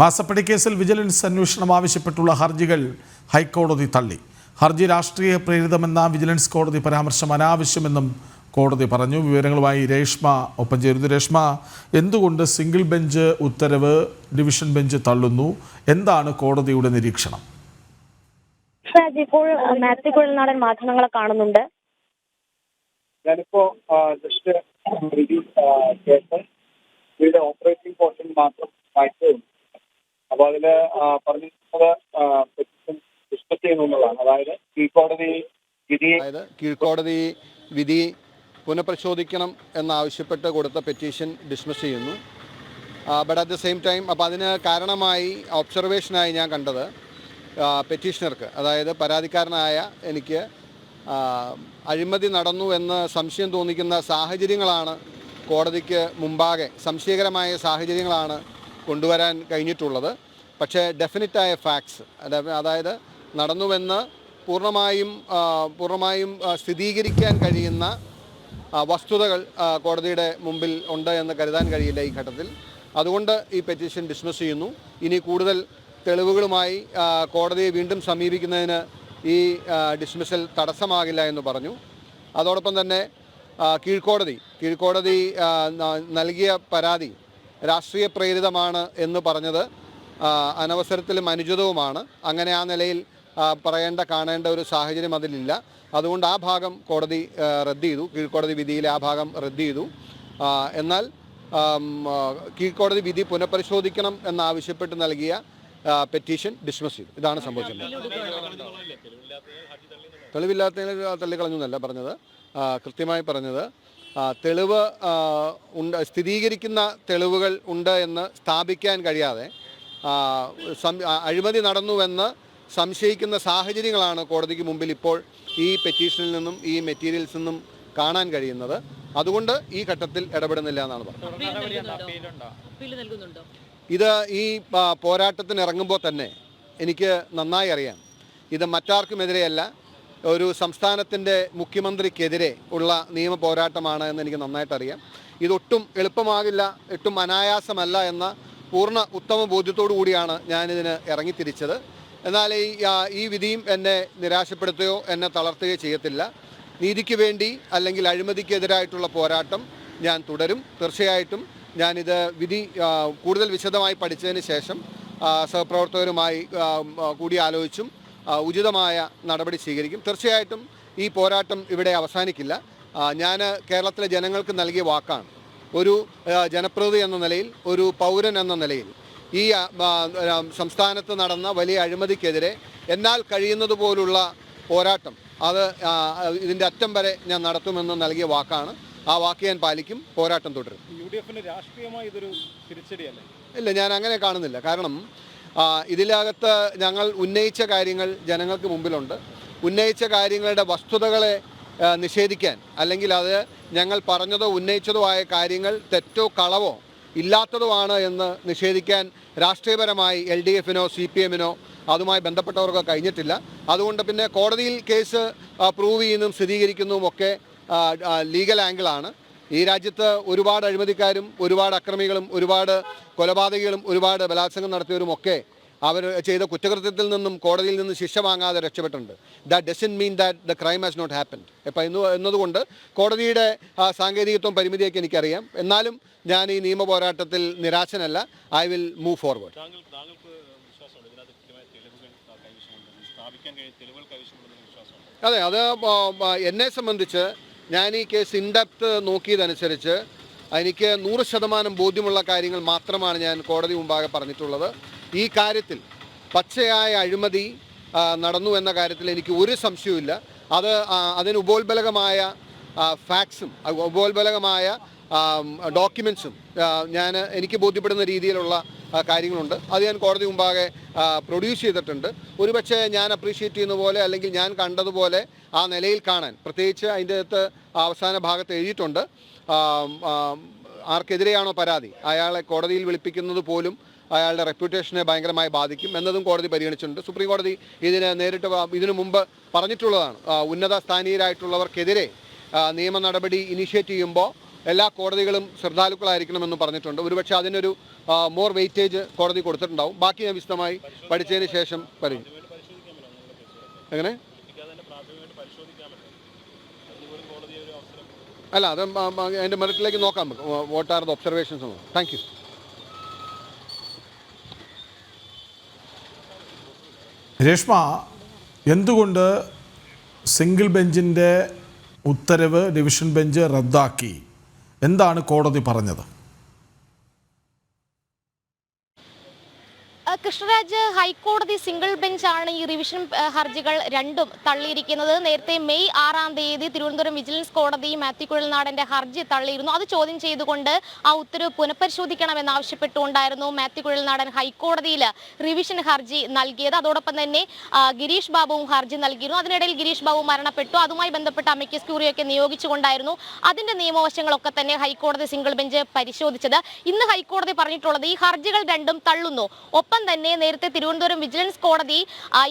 മാസപ്പടി കേസിൽ വിജിലൻസ് അന്വേഷണം ആവശ്യപ്പെട്ടുള്ള ഹർജികൾ ഹൈക്കോടതി തള്ളി. ഹർജി രാഷ്ട്രീയ പ്രേരിതമെന്ന വിജിലൻസ് കോടതി പരാമർശം അനാവശ്യമെന്നും കോടതി പറഞ്ഞു. വിവരങ്ങളുമായി രേഷ്മ ഒപ്പം ചേരുന്നു. രേഷ്മ എന്തുകൊണ്ട് സിംഗിൾ ബെഞ്ച് ഉത്തരവ് ഡിവിഷൻ ബെഞ്ച് തള്ളുന്നു? എന്താണ് കോടതിയുടെ നിരീക്ഷണം? ഇപ്പോൾ മാത്യു കുഴൽനാടൻ മാധ്യമങ്ങളെ കാണുന്നുണ്ട്. ഞാനിപ്പോ just review case. Operating portion മാത്രം വായിച്ചതും അപ്പൊ അതിൽ ആ, പറഞ്ഞിരിക്കുന്നത് പെറ്റിഷൻ ഡിസ്കസ് ചെയ്യുന്നു എന്നുള്ളതാണ് അതായത് കീഴ്ക്കോടതി വിധി അതായത് കീഴ്ക്കോടതി വിധി പുനഃപരിശോധിക്കണം എന്നാവശ്യപ്പെട്ട് കൊടുത്ത പെറ്റീഷൻ ഡിസ്മിസ് ചെയ്യുന്നു. But at the same time അപ്പോൾ അതിന് കാരണമായി ഒബ്സർവേഷനായി ഞാൻ കണ്ടത് പെറ്റീഷണർക്ക്. അതായത് പരാതിക്കാരനായ എനിക്ക് അഴിമതി നടന്നു എന്ന് സംശയം തോന്നിക്കുന്ന സാഹചര്യങ്ങളാണ് കോടതിക്ക് മുമ്പാകെ സംശയകരമായ സാഹചര്യങ്ങളാണ് കൊണ്ടുവരാൻ കഴിഞ്ഞിട്ടുള്ളത്. പക്ഷേ ഡെഫിനറ്റായ ഫാക്ട്സ് അതായത് നടന്നുവെന്ന് പൂർണമായും പൂർണമായും സ്ഥിരീകരിക്കാൻ കഴിയുന്ന വസ്തുതകൾ കോടതിയുടെ മുമ്പിൽ ഉണ്ട് എന്ന് കരുതാൻ കഴിയില്ല ഈ ഘട്ടത്തിൽ. അതുകൊണ്ട് ഈ പെറ്റീഷൻ ഡിസ്മിസ് ചെയ്യുന്നു. ഇനി കൂടുതൽ തെളിവുകളുമായി കോടതിയെ വീണ്ടും സമീപിക്കുന്നതിന് ഈ ഡിസ്മിസൽ തടസ്സമാകില്ല എന്ന് പറഞ്ഞു. അതോടൊപ്പം തന്നെ കീഴ്ക്കോടതി കീഴ്ക്കോടതി നൽകിയ പരാതി രാഷ്ട്രീയ പ്രേരിതമാണ് എന്ന് പറഞ്ഞത്. അനവസരത്തിലും അനുചിതവുമാണ് അങ്ങനെ ആ നിലയിൽ പറയേണ്ട കാണേണ്ട ഒരു സാഹചര്യം അതിലില്ല. അതുകൊണ്ട് ആ ഭാഗം കോടതി റദ്ദ് ചെയ്തു കീഴ്ക്കോടതി വിധിയിലെ ആ ഭാഗം റദ്ദ് ചെയ്തു എന്നാൽ കീഴ്ക്കോടതി വിധി പുനഃപരിശോധിക്കണം എന്നാവശ്യപ്പെട്ട് നൽകിയ പെറ്റീഷൻ ഡിസ്മിസ് ചെയ്തു. ഇതാണ് സംഭവിച്ചത്. തെളിവില്ലാത്തതിന് തള്ളിക്കളഞ്ഞു എന്നല്ല പറഞ്ഞത്. കൃത്യമായി പറഞ്ഞത് തെളിവ് ഉണ്ട് സ്ഥിരീകരിക്കുന്ന തെളിവുകൾ ഉണ്ട് എന്ന് സ്ഥാപിക്കാൻ കഴിയാതെ അഴിമതി നടന്നുവെന്ന് സംശയിക്കുന്ന സാഹചര്യങ്ങളാണ് കോടതിക്ക് മുമ്പിൽ ഇപ്പോൾ ഈ പെറ്റീഷനിൽ നിന്നും ഈ മെറ്റീരിയൽസിൽ നിന്നും കാണാൻ കഴിയുന്നത്. അതുകൊണ്ട് ഈ ഘട്ടത്തിൽ ഇടപെടുന്നില്ല എന്നാണ് പറഞ്ഞത്. ഇത് ഈ പോരാട്ടത്തിന് ഇറങ്ങുമ്പോൾ തന്നെ എനിക്ക് നന്നായി അറിയാം. ഇത് മറ്റാർക്കുമെതിരെയല്ല. ഒരു സംസ്ഥാനത്തിന്റെ മുഖ്യമന്ത്രിക്കെതിരെ ഉള്ള നിയമ പോരാട്ടമാണ് എന്ന് എനിക്ക് നന്നായിട്ട് അറിയാം ഇതൊട്ടും എളുപ്പമാകില്ല ഒട്ടും അനായാസമല്ല എന്ന പൂർണ ഉത്തമ ബോധ്യത്തോടു കൂടിയാണ് ഞാനിതിന് ഇറങ്ങിത്തിരിച്ചത്. എന്നാൽ ഈ ഈ വിധിയും എന്നെ നിരാശപ്പെടുത്തുകയോ എന്നെ തളർത്തുകയോ ചെയ്യത്തില്ല. നീതിക്ക് വേണ്ടി അല്ലെങ്കിൽ അഴിമതിക്കെതിരായിട്ടുള്ള പോരാട്ടം ഞാൻ തുടരും. തീർച്ചയായിട്ടും ഞാനിത് വിധി കൂടുതൽ വിശദമായി പഠിച്ചതിന് ശേഷം സഹപ്രവർത്തകരുമായി കൂടി ആലോചിച്ചും ഉചിതമായ നടപടി സ്വീകരിക്കും. തീർച്ചയായിട്ടും ഈ പോരാട്ടം ഇവിടെ അവസാനിക്കില്ല. ഞാൻ കേരളത്തിലെ ജനങ്ങൾക്ക് നൽകിയ വാക്കാണ്. ഒരു ജനപ്രതി എന്ന നിലയിൽ ഒരു പൗരൻ എന്ന നിലയിൽ ഈ സംസ്ഥാനത്ത് നടന്ന വലിയ അഴിമതിക്കെതിരെ എന്നാൽ കഴിയുന്നത് പോലുള്ള പോരാട്ടം അത് ഇതിന്റെ അറ്റം വരെ ഞാൻ നടത്തുമെന്ന് നൽകിയ വാക്കാണ്. ആ വാക്ക് ഞാൻ പാലിക്കും. പോരാട്ടം തുടരും. യു ഡി എഫിന് രാഷ്ട്രീയമായി ഇതൊരു തിരിച്ചടിയല്ലേ? ഇല്ല ഞാൻ അങ്ങനെ കാണുന്നില്ല. കാരണം ആ, ഇതിനകത്ത് ഞങ്ങൾ ഉന്നയിച്ച കാര്യങ്ങൾ ജനങ്ങൾക്ക് മുമ്പിലുണ്ട്. ഉന്നയിച്ച കാര്യങ്ങളുടെ വസ്തുതകളെ നിഷേധിക്കാൻ അല്ലെങ്കിൽ അത് ഞങ്ങൾ പറഞ്ഞതോ ഉന്നയിച്ചതോ ആയ കാര്യങ്ങൾ തെറ്റോ കളവോ ഇല്ലാത്തതുമാണ് എന്ന് നിഷേധിക്കാൻ രാഷ്ട്രീയപരമായി എൽ ഡി എഫിനോ സി പി എമ്മിനോ അതുമായി ബന്ധപ്പെട്ടവർക്ക് കഴിഞ്ഞിട്ടില്ല. അതുകൊണ്ട് പിന്നെ കോടതിയിൽ കേസ് പ്രൂവ് ചെയ്യുന്നതും സ്ഥിരീകരിക്കുന്നതും ഒക്കെ ലീഗൽ ആംഗിളാണ്. ഈ രാജ്യത്ത് ഒരുപാട് അഴിമതിക്കാരും ഒരുപാട് അക്രമികളും ഒരുപാട് കൊലപാതകികളും ഒരുപാട് ബലാത്സംഗം നടത്തിയവരും ഒക്കെ അവർ ചെയ്ത കുറ്റകൃത്യത്തിൽ നിന്നും കോടതിയിൽ നിന്ന് ശിക്ഷ വാങ്ങാതെ രക്ഷപ്പെട്ടിട്ടുണ്ട്. That doesn't mean that the crime has not happen ഇപ്പം ഇന്ന് എന്നതുകൊണ്ട് കോടതിയുടെ സാങ്കേതികത്വം പരിമിതിയൊക്കെ എനിക്കറിയാം. എന്നാലും ഞാൻ ഈ നിയമ പോരാട്ടത്തിൽ നിരാശനല്ല. ഐ വിൽ മൂവ് ഫോർവേഡ് അതെ അത് എന്നെ സംബന്ധിച്ച് ഞാൻ ഈ കേസ് ഇൻഡെപ്ത് നോക്കിയതനുസരിച്ച് എനിക്ക് നൂറ് ശതമാനം ബോധ്യമുള്ള കാര്യങ്ങൾ മാത്രമാണ് ഞാൻ കോടതി മുമ്പാകെ പറഞ്ഞിട്ടുള്ളത്. ഈ കാര്യത്തിൽ പച്ചയായ അഴിമതി നടന്നു എന്ന കാര്യത്തിൽ എനിക്ക് ഒരു സംശയവുമില്ല. അത് അതിന് ഉപോത്ബലകമായ ഫാക്ട്സും ഉപോത്ബലകമായ ഡോക്യുമെൻസും ഞാൻ എനിക്ക് ബോധ്യപ്പെടുന്ന രീതിയിലുള്ള കാര്യങ്ങളുണ്ട്. അത് ഞാൻ കോടതി മുമ്പാകെ പ്രൊഡ്യൂസ് ചെയ്തിട്ടുണ്ട്. ഒരുപക്ഷെ ഞാൻ അപ്രീഷിയേറ്റ് ചെയ്യുന്ന പോലെ അല്ലെങ്കിൽ ഞാൻ കണ്ടതുപോലെ ആ നിലയിൽ കാണാൻ. പ്രത്യേകിച്ച് അതിന്റെ അകത്ത് അവസാന ഭാഗത്ത് എഴുതിയിട്ടുണ്ട്. ആർക്കെതിരെയാണോ പരാതി? അയാളെ കോടതിയിൽ വിളിപ്പിക്കുന്നത് പോലും അയാളുടെ റെപ്യൂട്ടേഷനെ ഭയങ്കരമായി ബാധിക്കും എന്നതും കോടതി പരിഗണിച്ചിട്ടുണ്ട്. സുപ്രീം കോടതി ഇതിന് നേരിട്ട് ഇതിനു മുമ്പ് പറഞ്ഞിട്ടുള്ളതാണ്. ഉന്നത സ്ഥാനീയരായിട്ടുള്ളവർക്കെതിരെ നിയമ നടപടി ഇനിഷ്യേറ്റ് ചെയ്യുമ്പോൾ എല്ലാ കോടതികളും ശ്രദ്ധാലുക്കളായിരിക്കണമെന്ന് പറഞ്ഞിട്ടുണ്ട്. ഒരുപക്ഷെ അതിനൊരു മോർ വെയിറ്റേജ് കോടതി കൊടുത്തിട്ടുണ്ടാവും. ബാക്കി ഞാൻ വിശദമായി പഠിച്ചതിന് ശേഷം പറയും. എങ്ങനെ? അല്ല അത് അതിന്റെ മെറിറ്റിലേക്ക് നോക്കാം. നമുക്ക് what are the observations thank you Reshma എന്തുകൊണ്ട് സിംഗിൾ ബെഞ്ചിന്റെ ഉത്തരവ് ഡിവിഷൻ ബെഞ്ച് റദ്ദാക്കി? എന്താണ് കോടതി പറഞ്ഞത്? കൃഷ്ണരാജ് ഹൈക്കോടതി സിംഗിൾ ബെഞ്ചാണ് ഈ റിവിഷൻ ഹർജികൾ രണ്ടും തള്ളിയിരിക്കുന്നത്. നേരത്തെ മെയ് ആറാം തീയതി തിരുവനന്തപുരം വിജിലൻസ് കോടതി മാത്യു കുഴൽനാടന്റെ ഹർജി തള്ളിയിരുന്നു. അത് ചോദ്യം ചെയ്തുകൊണ്ട് ആ ഉത്തരവ് പുനഃപരിശോധിക്കണമെന്ന് ആവശ്യപ്പെട്ടുകൊണ്ടായിരുന്നു മാത്യു കുഴൽനാടൻ ഹൈക്കോടതിയിൽ റിവിഷൻ ഹർജി നൽകിയത്. അതോടൊപ്പം തന്നെ ഗിരീഷ് ബാബുവും ഹർജി നൽകിയിരുന്നു. അതിനിടയിൽ ഗിരീഷ് ബാബു മരണപ്പെട്ടു. അതുമായി ബന്ധപ്പെട്ട അമിക്കസ് ക്യൂറിയൊക്കെ നിയോഗിച്ചുകൊണ്ടായിരുന്നു അതിന്റെ നിയമവശങ്ങളൊക്കെ തന്നെ ഹൈക്കോടതി സിംഗിൾ ബെഞ്ച് പരിശോധിച്ചത്. ഇന്ന് ഹൈക്കോടതി പറഞ്ഞിട്ടുള്ളത് ഈ ഹർജികൾ രണ്ടും തള്ളുന്നു. ഒപ്പം തന്നെ നേരത്തെ തിരുവനന്തപുരം വിജിലൻസ് കോടതി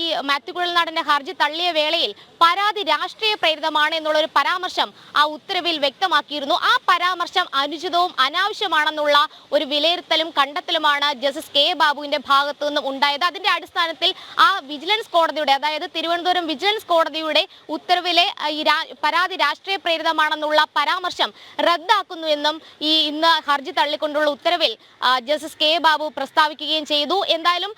ഈ മാത്യു കുഴൽനാടന്റെ ഹർജി തള്ളിയ വേളയിൽ പരാതി രാഷ്ട്രീയ പ്രേരിതമാണ് എന്നുള്ള ഒരു പരാമർശം ആ ഉത്തരവിൽ വ്യക്തമാക്കിയിരുന്നു. ആ പരാമർശം അനുചിതവും അനാവശ്യമാണെന്നുള്ള ഒരു വിലയിരുത്തലും കണ്ടെത്തലുമാണ് ജസ്റ്റിസ് കെ. ബാബുവിന്റെ ഭാഗത്തു നിന്നും ഉണ്ടായത്. അതിന്റെ അടിസ്ഥാനത്തിൽ ആ വിജിലൻസ് കോടതിയുടെ അതായത് തിരുവനന്തപുരം വിജിലൻസ് കോടതിയുടെ ഉത്തരവിലെ ഈ പരാതി രാഷ്ട്രീയ പ്രേരിതമാണെന്നുള്ള പരാമർശം റദ്ദാക്കുന്നു എന്നും ഈ ഇന്ന് ഹർജി തള്ളിക്കൊണ്ടുള്ള ഉത്തരവിൽ ജസ്റ്റിസ് കെ. ബാബു പ്രസ്താവിക്കുകയും ചെയ്തു. എന്തായാലും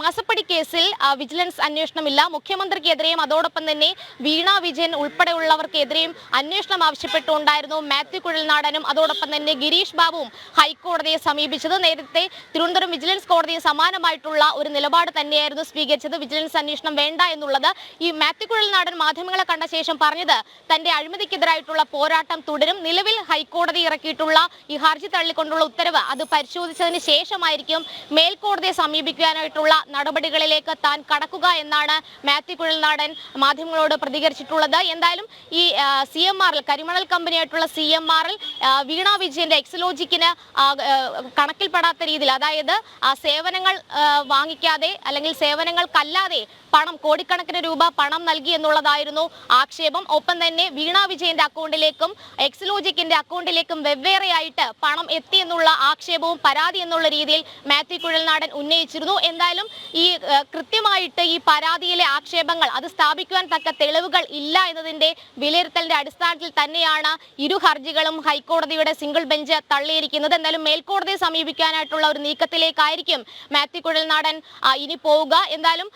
മാസപ്പടി കേസിൽ വിജിലൻസ് അന്വേഷണമില്ല. മുഖ്യമന്ത്രിക്കെതിരെയും അതോടൊപ്പം തന്നെ വീണ വിജയൻ ഉൾപ്പെടെയുള്ളവർക്കെതിരെയും അന്വേഷണം ആവശ്യപ്പെട്ടുകൊണ്ടായിരുന്നു മാത്യു കുഴൽനാടനും അതോടൊപ്പം തന്നെ ഗിരീഷ് ബാബുവും ഹൈക്കോടതിയെ സമീപിച്ചത്. നേരത്തെ തിരുവനന്തപുരം വിജിലൻസ് കോടതിയെ സമാനമായിട്ടുള്ള ഒരു നിലപാട് തന്നെയായിരുന്നു സ്വീകരിച്ചത്. വിജിലൻസ് അന്വേഷണം വേണ്ട എന്നുള്ളത് ഈ മാത്യു കുഴൽനാടൻ മാധ്യമങ്ങളെ കണ്ട ശേഷം പറഞ്ഞത് തന്റെ അഴിമതിക്കെതിരായിട്ടുള്ള പോരാട്ടം തുടരും. നിലവിൽ ഹൈക്കോടതി ഇറക്കിയിട്ടുള്ള ഈ ഹർജി തള്ളിക്കൊണ്ടുള്ള ഉത്തരവ് അത് പരിശോധിച്ചതിന് ശേഷമായിരിക്കും മേൽക്കോടതിയെ സമീപിക്കാനായിട്ടുള്ള നടപടികളിലേക്ക് താൻ കടക്കുക എന്നാണ് മാത്യു കുഴൽനാടൻ മാധ്യമങ്ങളോട് പ്രതികരിച്ചിട്ടുള്ളത്. എന്തായാലും ഈ സി എം ആറിൽ കരിമണൽ കമ്പനിയായിട്ടുള്ള സി എം ആറിൽ വീണ വിജയന്റെ എക്സലോജിക്കിന് കണക്കിൽപ്പെടാത്ത രീതിയിൽ അതായത് സേവനങ്ങൾ വാങ്ങിക്കാതെ അല്ലെങ്കിൽ സേവനങ്ങൾക്കല്ലാതെ പണം കോടിക്കണക്കിന് രൂപ പണം നൽകി എന്നുള്ളതായിരുന്നു ആക്ഷേപം. ഒപ്പം തന്നെ വീണ വിജയന്റെ അക്കൗണ്ടിലേക്കും എക്സലോജിക്കിന്റെ അക്കൗണ്ടിലേക്കും വെവ്വേറെയായിട്ട് പണം എത്തി എന്നുള്ള ആക്ഷേപവും പരാതി എന്നുള്ള രീതിയിൽ മാത്യു കുഴൽനാടൻ ഉന്നയിച്ചിരുന്നു. എന്തായാലും ഈ കൃത്യമായിട്ട് ഈ പരാതിയിലെ ആക്ഷേപങ്ങൾ അത് സ്ഥാപിക്കുവാൻ തക്ക തെളിവുകൾ ഇല്ല എന്നതിന്റെ വിലയിരുത്തലിന്റെ അടിസ്ഥാനത്തിൽ തന്നെയാണ് ഇരു ഹർജികളും ഹൈക്കോടതിയുടെ സിംഗിൾ ബെഞ്ച് തള്ളിയിരിക്കുന്നത്. എന്തായാലും മേൽക്കോടതിയെ സമീപിക്കാനായിട്ടുള്ള ഒരു നീക്കത്തിലേക്കായിരിക്കും മാത്യു കുഴൽനാടൻ ഇനി പോവുക. എന്തായാലും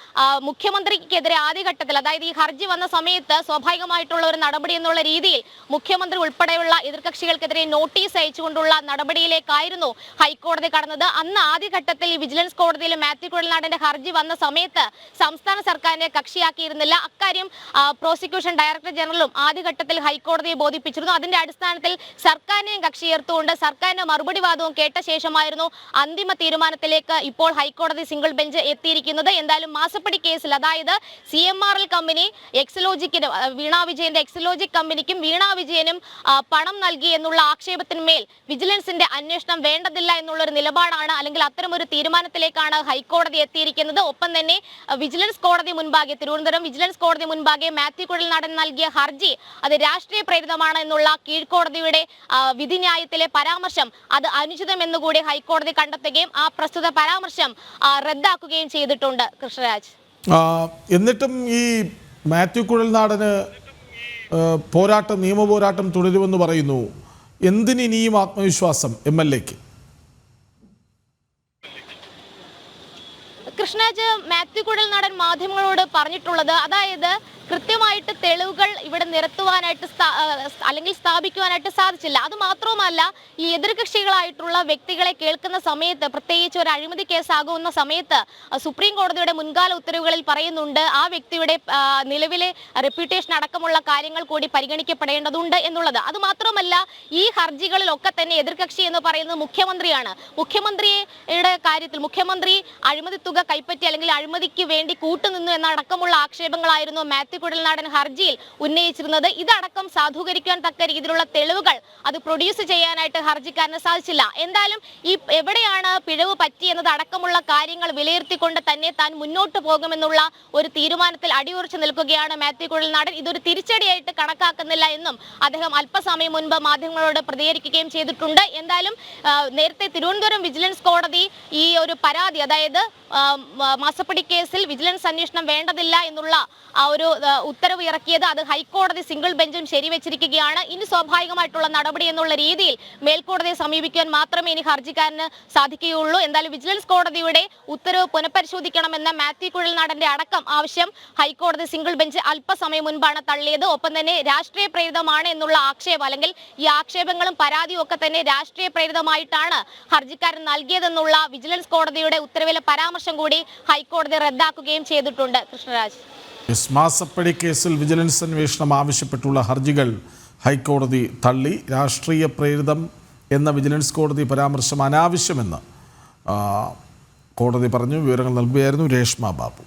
മുഖ്യമന്ത്രിക്കെതിരെ ആദ്യഘട്ടത്തിൽ അതായത് ഈ ഹർജി വന്ന സമയത്ത് സ്വാഭാവികമായിട്ടുള്ള ഒരു നടപടി എന്നുള്ള രീതിയിൽ മുഖ്യമന്ത്രി ഉൾപ്പെടെയുള്ള എതിർകക്ഷികൾക്കെതിരെ നോട്ടീസ് അയച്ചുകൊണ്ടുള്ള നടപടിയിലേക്കായിരുന്നു ഹൈക്കോടതി കടന്നത്. അന്ന് ആദ്യഘട്ടത്തിൽ വിജിലൻസ് കോടതിയിൽ മാത്യു കുഴൽനാടന്റെ ഹർജി വന്ന സമയത്ത് സംസ്ഥാന സർക്കാരിനെ കക്ഷിയാക്കിയിരുന്നില്ല. അക്കാര്യം പ്രോസിക്യൂഷൻ ഡയറക്ടർ ജനറലും ആദ്യഘട്ടത്തിൽ ഹൈക്കോടതിയെ ബോധിപ്പിച്ചിരുന്നു. അതിന്റെ അടിസ്ഥാനത്തിൽ സർക്കാരിനെയും കക്ഷി ചേർത്തുകൊണ്ട് സർക്കാരിന്റെ മറുപടി വാദവും കേട്ട ശേഷമായിരുന്നു അന്തിമ തീരുമാനത്തിലേക്ക് ഇപ്പോൾ ഹൈക്കോടതി സിംഗിൾ ബെഞ്ച് എത്തിയിരിക്കുന്നത്. എന്തായാലും മാസപ്പടി കേസിൽ അതായത് C M R L company എക്സലോജിക്കിന് Veena വിജയന്റെ എക്സലോജിക് കമ്പനിക്കും വീണ വിജയനും പണം നൽകി എന്നുള്ള ആക്ഷേപത്തിന്മേൽ വിജിലൻസിന്റെ അന്വേഷണം വേണ്ടതില്ല എന്നുള്ളൊരു നിലപാടാണ് അല്ലെങ്കിൽ അത്തരമൊരു തീരുമാനത്തിലേക്കാണ് ഹൈക്കോടതി എത്തിയിരിക്കുന്നത്. ഒപ്പം തന്നെ വിജിലൻസ് കോടതി മുൻപാകെ തിരുവനന്തപുരം വിജിലൻസ് കോടതി മുൻപാകെ മാത്യു കുഴൽനാടൻ നൽകിയ ഹർജി അത് രാഷ്ട്രീയ പ്രേരിതമാണ് എന്നുള്ള കീഴ്ക്കോടതിയുടെ വിധിന്യായത്തിലെ പരാമർശം അത് അനുചിതം എന്നുകൂടി ഹൈക്കോടതി കണ്ടെത്തുകയും ആ പ്രസ്തുത പരാമർശം റദ്ദാക്കുകയും ചെയ്തിട്ടുണ്ട്. കൃഷ്ണരാജ്. എന്നിട്ടും ഈ മാത്യു കുഴൽനാടന് പോരാട്ടം നിയമപോരാട്ടം തുടരുമെന്ന് പറയുന്നു. എന്തിനിനിയും ആത്മവിശ്വാസം എം എൽ എക്ക്? കൃഷ്ണരാജ് മാത്യു കുഴൽനാടൻ മാധ്യമങ്ങളോട് പറഞ്ഞിട്ടുള്ളത്. അതായത് കൃത്യമായിട്ട് തെളിവുകൾ ഇവിടെ നിരത്തുവാനായിട്ട് അല്ലെങ്കിൽ സ്ഥാപിക്കുവാനായിട്ട് സാധിച്ചില്ല. അത് മാത്രവുമല്ല ഈ എതിർകക്ഷികളായിട്ടുള്ള വ്യക്തികളെ കേൾക്കുന്ന സമയത്ത് പ്രത്യേകിച്ച് ഒരു അഴിമതി കേസാകുന്ന സമയത്ത് സുപ്രീം കോടതിയുടെ മുൻകാല ഉത്തരവുകളിൽ പറയുന്നുണ്ട് ആ വ്യക്തിയുടെ നിലവിലെ റെപ്യൂട്ടേഷൻ അടക്കമുള്ള കാര്യങ്ങൾ കൂടി പരിഗണിക്കപ്പെടേണ്ടതുണ്ട് എന്നുള്ളത്. അത് മാത്രമല്ല ഈ ഹർജികളിലൊക്കെ തന്നെ എതിർകക്ഷി എന്ന് പറയുന്നത് മുഖ്യമന്ത്രിയാണ്. മുഖ്യമന്ത്രിയുടെ കാര്യത്തിൽ മുഖ്യമന്ത്രി അഴിമതി തുക കൈപ്പറ്റി അല്ലെങ്കിൽ അഴിമതിക്ക് വേണ്ടി കൂട്ടുനിന്നു എന്നടക്കമുള്ള ആക്ഷേപങ്ങളായിരുന്നു മാത്യു മാത്യു കുഴൽനാടൻ ഹർജിയിൽ ഉന്നയിച്ചിരുന്നത്. ഇതടക്കം സാധൂകരിക്കാൻ തക്ക രീതിയിലുള്ള തെളിവുകൾ അത് പ്രൊഡ്യൂസ് ചെയ്യാനായിട്ട് ഹർജിക്കാരന് സാധിച്ചില്ല. എന്തായാലും ഈ എവിടെയാണ് പിഴവ് പറ്റിയെന്നത് അടക്കമുള്ള കാര്യങ്ങൾ വിലയിരുത്തിക്കൊണ്ട് തന്നെ താൻ മുന്നോട്ട് പോകുമെന്നുള്ള ഒരു തീരുമാനത്തിൽ അടിയുറച്ചു നിൽക്കുകയാണ് മാത്യു കുഴൽനാടൻ ഇതൊരു തിരിച്ചടിയായിട്ട് കണക്കാക്കുന്നില്ല എന്നും അദ്ദേഹം അല്പസമയം മുൻപ് മാധ്യമങ്ങളോട് പ്രതികരിക്കുകയും ചെയ്തിട്ടുണ്ട്. എന്തായാലും നേരത്തെ തിരുവനന്തപുരം വിജിലൻസ് കോടതി ഈ ഒരു പരാതി അതായത് മാസപ്പടി കേസിൽ വിജിലൻസ് അന്വേഷണം വേണ്ടതില്ല എന്നുള്ള ആ ഒരു ഉത്തരവ് ഇറക്കിയത് അത് ഹൈക്കോടതി സിംഗിൾ ബെഞ്ചും ശരിവെച്ചിരിക്കുകയാണ്. ഇനി സ്വാഭാവികമായിട്ടുള്ള നടപടി എന്നുള്ള രീതിയിൽ മേൽക്കോടതിയെ സമീപിക്കാൻ മാത്രമേ ഇനി ഹർജിക്കാരന് സാധിക്കുകയുള്ളൂ. എന്തായാലും വിജിലൻസ് കോടതിയുടെ ഉത്തരവ് പുനഃപരിശോധിക്കണമെന്ന മാത്യു കുഴൽനാടന്റെ അടക്കം ആവശ്യം ഹൈക്കോടതി സിംഗിൾ ബെഞ്ച് അല്പസമയം മുൻപാണ് തള്ളിയത്. ഒപ്പം തന്നെ രാഷ്ട്രീയ പ്രേരിതമാണ് എന്നുള്ള ആക്ഷേപം അല്ലെങ്കിൽ ഈ ആക്ഷേപങ്ങളും പരാതിയും ഒക്കെ തന്നെ രാഷ്ട്രീയ പ്രേരിതമായിട്ടാണ് ഹർജിക്കാരൻ നൽകിയതെന്നുള്ള വിജിലൻസ് കോടതിയുടെ ഉത്തരവിലെ പരാമർശം കൂടി ഹൈക്കോടതി റദ്ദാക്കുകയും ചെയ്തിട്ടുണ്ട്. കൃഷ്ണരാജ്. എസ് മാസപ്പടി കേസിൽ വിജിലൻസ് അന്വേഷണം ആവശ്യപ്പെട്ടുള്ള ഹർജികൾ ഹൈക്കോടതി തള്ളി. രാഷ്ട്രീയ പ്രേരിതം എന്ന വിജിലൻസ് കോടതി പരാമർശം അനാവശ്യമെന്ന് കോടതി പറഞ്ഞു. വിവരങ്ങൾ നൽകുകയായിരുന്നു രേഷ്മ ബാബു.